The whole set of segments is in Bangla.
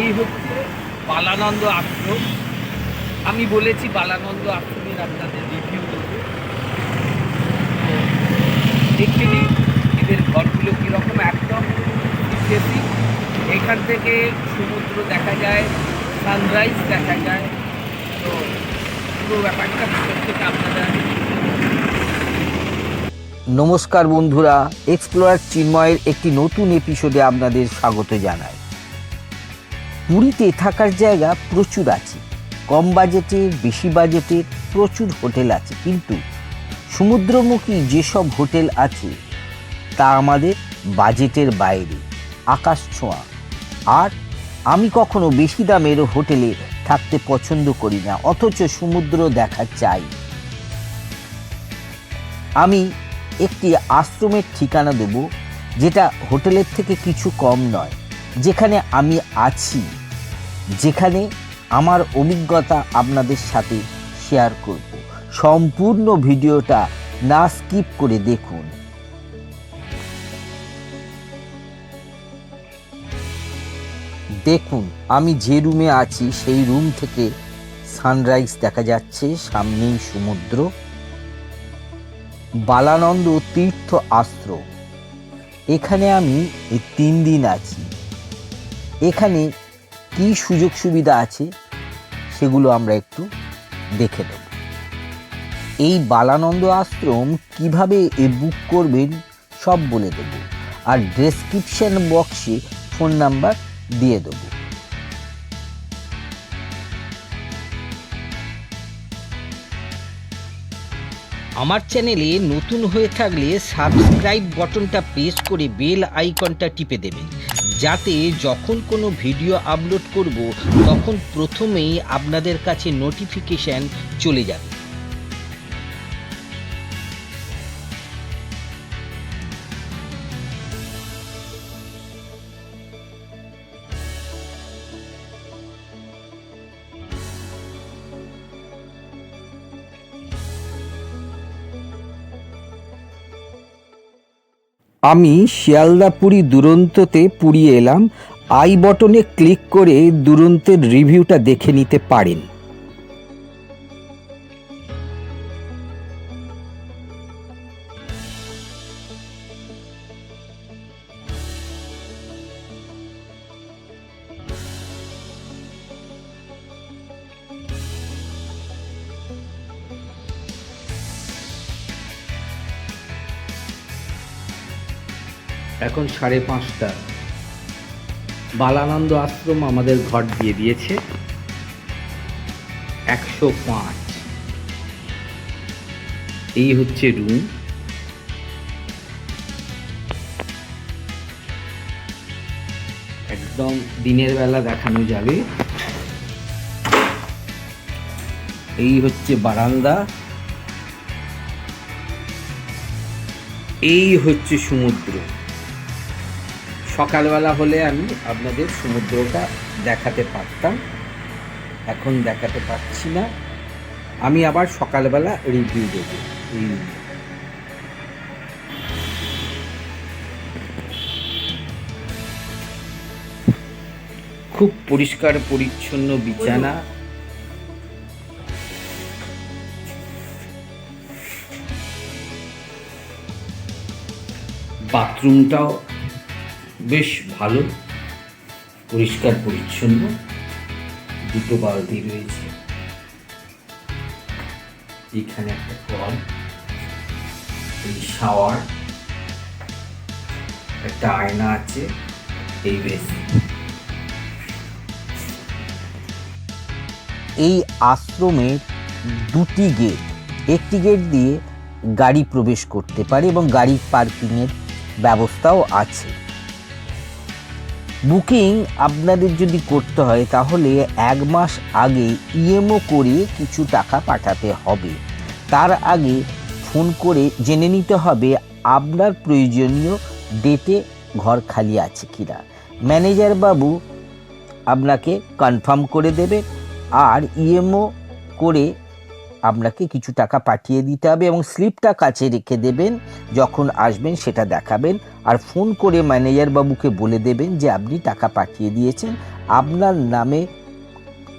এই হচ্ছে বালানন্দ আশ্রম। আমি বলেছি বালানন্দ আশ্রমের আপনাদের রিভিউ দেবো দেখে নিন এদের ঘরগুলো কীরকম। একদম ইতিহাসিক এখান থেকে সমুদ্র দেখা যায় সানরাইজ দেখা যায়। তো পুরো ব্যাপারটা থেকে আপনারা নমস্কার বন্ধুরা এক্সপ্লোরার চিন্ময়ের একটি নতুন এপিসোডে আপনাদের স্বাগত জানাই। পুরীতে থাকার জায়গা প্রচুর আছে। কম বাজেটের বেশি বাজেটের প্রচুর হোটেল আছে। কিন্তু সমুদ্রমুখী যেসব হোটেল আছে, তা আমাদের বাজেটের বাইরে, আকাশ ছোঁয়া। আর আমি কখনো বেশি দামের হোটেলে থাকতে পছন্দ করি না, অথচ সমুদ্র দেখা চাই। আমি একটি আশ্রমের ঠিকানা দেব, যেটা হোটেলের থেকে কিছু কম নয়। যেখানে আমি আছি, যেখানে আমার অভিজ্ঞতা আপনাদের সাথে শেয়ার করব। সম্পূর্ণ ভিডিওটা না স্কিপ করে দেখুন। দেখুন, আমি যে রুমে আছি, সেই রুম থেকে সানরাইজ দেখা যাচ্ছে, সামনেই সমুদ্র। বালানন্দ তীর্থ আশ্রম। এখানে আমি এই তিন দিন আছি। এখানে কি সুযোগ সুবিধা আছে সেগুলো আমরা একটু দেখে নেব। এই বালানন্দ আশ্রম কীভাবে এ বুক করবেন সব বলে দেব আর ডেসক্রিপশন বক্সে ফোন নাম্বার দিয়ে দেবো। আমার চ্যানেলে নতুন হয়ে থাকলে সাবস্ক্রাইব বটনটা প্রেস করে বেল আইকনটা টিপে দেবেন। যাতে যখন কোনো ভিডিও আপলোড করব তখন প্রথমেই আপনাদের কাছে নোটিফিকেশান চলে যাবে। আমি শিয়ালদা পুরী দুরন্ততে পুরী এলাম, আই বটনে ক্লিক করে দুরন্তের রিভিউটা দেখে নিতে পারেন। এখন সাড়ে পাঁচটা। বালানন্দ আশ্রম আমাদের ঘর দিয়ে দিয়েছে। একশো পাঁচ। এই হচ্ছে রুম একদম দিনের বেলা দেখানো যাবে। এই হচ্ছে বারান্দা। এই হচ্ছে সমুদ্র। সকালবেলা হলে আমি আপনাদের সমুদ্রটা দেখাতে পারতাম। এখন দেখাতে পারছি না। আমি আবার সকালবেলা রিভিউ দেবো। খুব পরিষ্কার, পরিচ্ছন্ন বিছানা। বাথরুমটাও বেশ ভালো, পরিষ্কার, পরিচ্ছন্ন দুটো বালতি রয়েছে। এখানে একটা কল এই শাওয়ার, একটা আয়না আছে, এই বেসিন। এই আশ্রমের দুটি গেট, একটি গেট দিয়ে গাড়ি প্রবেশ করতে পারে এবং গাড়ি পার্কিংয়ের ব্যবস্থাও আছে। বুকিং আপনাদের যদি করতে হয়, তাহলে এক মাস আগে ইএমও করে কিছু টাকা পাঠাতে হবে। তার আগে ফোন করে জেনে নিতে হবে আপনার প্রয়োজনীয় ডেটে ঘর খালি আছে কিনা। ম্যানেজার বাবু আপনাকে কনফার্ম করে দেবে, আর ইএমও করে আপনাকে কিছু টাকা পাঠিয়ে দিতে হবে এবং স্লিপটা কাছে রেখে দেবেন। যখন আসবেন সেটা দেখাবেন আর ফোন করে ম্যানেজার বাবুকে বলে দেবেন যে আপনি টাকা পাঠিয়ে দিয়েছেন। আপনার নামে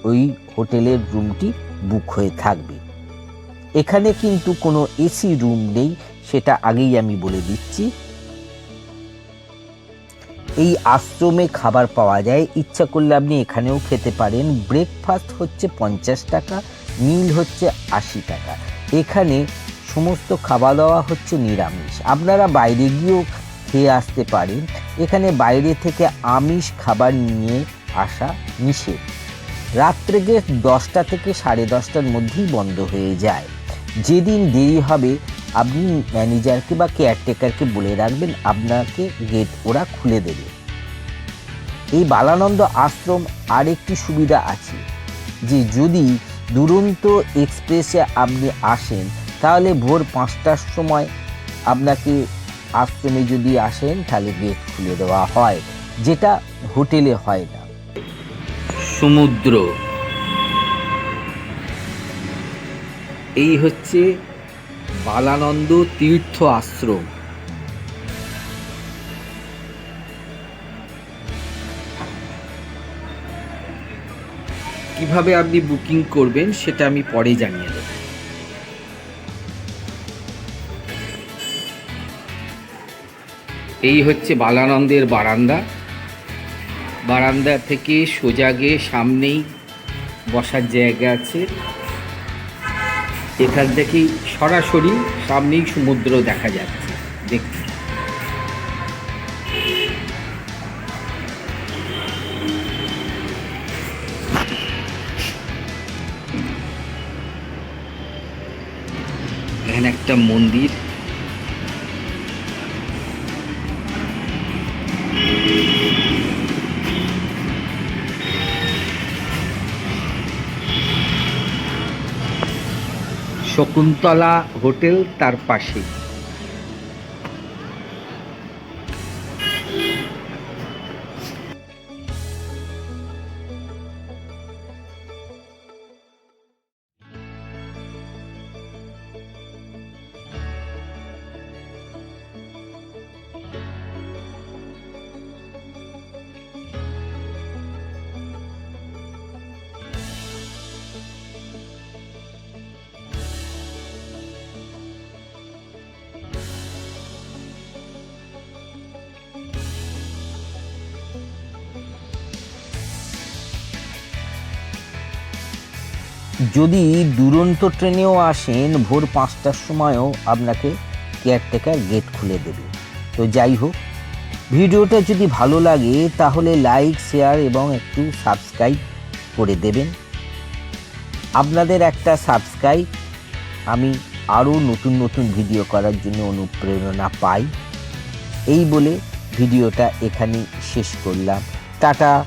ওই হোটেলের রুমটি বুক হয়ে থাকবে। এখানে কিন্তু কোনো এসি রুম নেই, সেটা আগেই আমি বলে দিচ্ছি। এই আশ্রমে খাবার পাওয়া যায়। ইচ্ছা করলে আপনি এখানেও খেতে পারেন। ব্রেকফাস্ট হচ্ছে পঞ্চাশ টাকা। মিল হচ্ছে আশি টাকা। এখানে সমস্ত খাওয়া দাওয়া হচ্ছে নিরামিষ। আপনারা বাইরে গিয়েও খেয়ে আসতে পারেন। এখানে বাইরে থেকে আমিষ খাবার নিয়ে আসা নিষেধ। রাত্রে গেট দশটা থেকে সাড়ে দশটার মধ্যেই বন্ধ হয়ে যায়। যেদিন দেরি হবে, আপনি ম্যানেজারকে বা কেয়ারটেকারকে বলে রাখবেন, আপনাকে গেট ওরা খুলে দেবে। এই বালানন্দ আশ্রম আরেকটি সুবিধা আছে, যে যদি দুরন্ত এক্সপ্রেসে আপনি আসেন, তাহলে ভোর পাঁচটার সময় আপনাকে আশ্রমে যদি আসেন, তাহলে গেট খুলে দেওয়া হয়, যেটা হোটেলে হয় না। সমুদ্র। এই হচ্ছে বালানন্দ তীর্থ আশ্রম। কীভাবে আপনি বুকিং করবেন সেটা আমি পরে জানিয়ে দেব। এই হচ্ছে বালানন্দের বারান্দা। বারান্দা থেকে সোজা গিয়ে সামনেই বসার জায়গা আছে। এখান থেকেই সরাসরি সামনেই সমুদ্র দেখা যাচ্ছে। দেখুন এখানে একটা মন্দির। শকুন্তলা হোটেল তার পাশে। যদি দুরন্ত ট্রেনেও আসেন, ভোর পাঁচটার সময়ও আপনাকে কেয়ারটেকার গেট খুলে দেবে। তো যাই হোক, ভিডিওটা যদি ভালো লাগে, তাহলে লাইক, শেয়ার এবং একটু সাবস্ক্রাইব করে দেবেন। আপনাদের একটা সাবস্ক্রাইব, আমি আরও নতুন নতুন ভিডিও করার জন্য অনুপ্রেরণা পাই। এই বলে ভিডিওটা এখানেই শেষ করলাম। টাটা!